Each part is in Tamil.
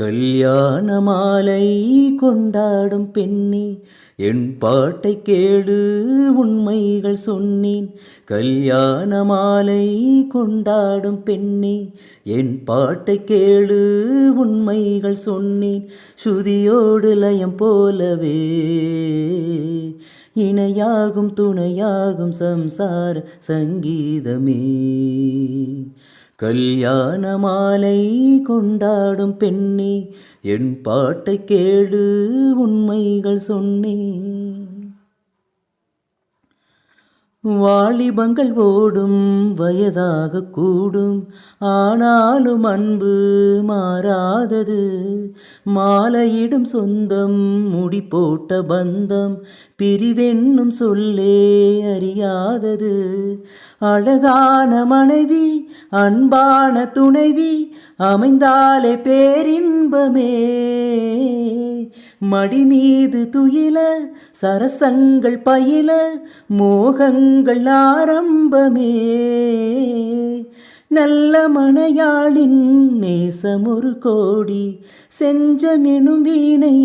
கல்யாண மாலை கொண்டாடும் பெண்ணே என் பாட்டை கேடு உண்மைகள் சொன்னேன். கல்யாண மாலை கொண்டாடும் பெண்ணே என் பாட்டை கேடு உண்மைகள் சொன்னேன். ஸ்ருதியோடு லயம் போலவே இணையாகும் துணையாகும் சம்சார சங்கீதமே. கல்யாண மாலை கொண்டாடும் பெண்ணே என் பாட்டை கேடு உண்மைகள் சொன்னே. வாலிபங்கள் ஓடும் வயதாக கூடும். ஆனாலும் அன்பு மாறாதது. மாலையிடும் சொந்தம் முடி போட்ட பந்தம் பிரிவென்னும் சொல்லே அறியாதது. அழகான மனைவி அன்பான துணைவி அமைந்தாலே பேரின்பமே. மடிமீது துயில சரசங்கள் பயில மோகங்கள் ஆரம்பமே. நல்ல மனையாளின் நேசமொரு கோடி செஞ்சமெனும் வீணை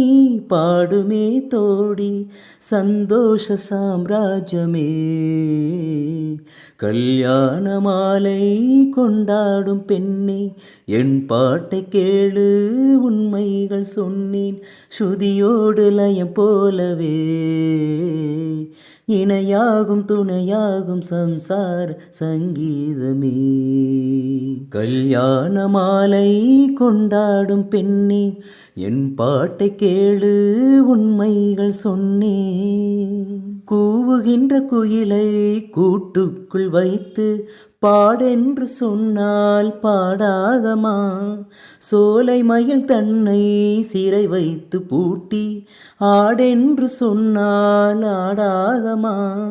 பாடுமே தோடி சந்தோஷ சாம்ராஜ்யமே. கல்யாண மாலை கொண்டாடும் பெண்ணே என் பாட்டை கேளு உண்மை உண்மைகள் சொன்னேன். ஸ்ருதியோடு லயம் போலவே. இணையாகும் துணையாகும் சம்சார் சங்கீதமே. கல்யாண மாலை கொண்டாடும் பெண்ணே என் பாட்டை கேளு உண்மைகள் சொன்னே. கூவுகின்ற குயிலை கூட்டுக்குள் வைத்து பாடென்று சொன்னால் பாடாதமா? சோலை மயில் தன்னை சிறை வைத்து பூட்டி ஆடென்று சொன்னால் ஆடாதமா?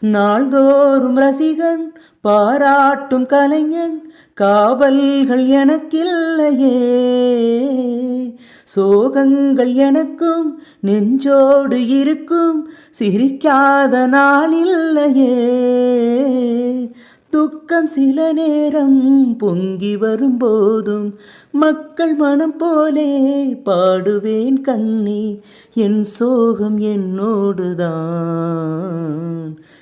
நாள்தோறும் ரசிகன் பாராட்டும் கலைஞன் காவல்கள் எனக்கில்லையே. சோகங்கள் எனக்கும் நெஞ்சோடு இருக்கும் சிரிக்காத நாளில்லையே. துக்கம் சில நேரம் பொங்கி வரும்போதும் மக்கள் மனம் போலே பாடுவேன் கண்ணி என் சோகம் என்னோடுதான்.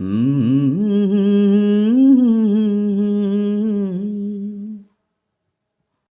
Mm-hmm.